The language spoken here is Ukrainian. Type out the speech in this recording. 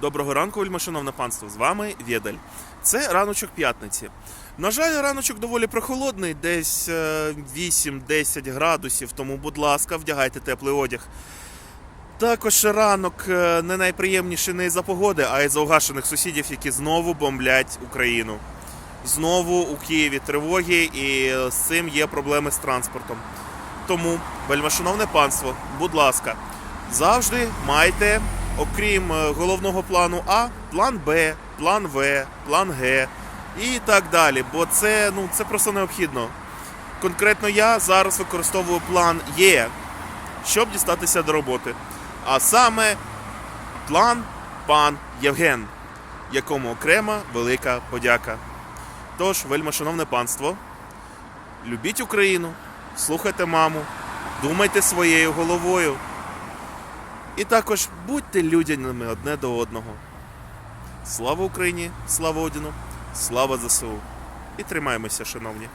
Доброго ранку, вельмишановне панство. З вами Вєдель. Це раночок п'ятниці. На жаль, раночок доволі прохолодний, десь е, 8-10 градусів, тому, будь ласка, вдягайте теплий одяг. Також ранок е, не найприємніший не із-за погоди, а й за угашених сусідів, які знову бомблять Україну. Знову у Києві тривоги, і е, з цим є проблеми з транспортом. Тому, вельмишановне панство, будь ласка, завжди майте, окрім е, головного плану А, план Б, план В, план Г і так далі. Бо це, ну, це просто необхідно. Конкретно я зараз використовую план Є, щоб дістатися до роботи. А саме план пан Євген, якому окрема велика подяка. Тож, вельмишановне панство, любіть Україну, слухайте маму, думайте своєю головою. І також будьте людяними одне до одного. Слава Україні, слава Одіну, слава ЗСУ. І тримаємося, шановні.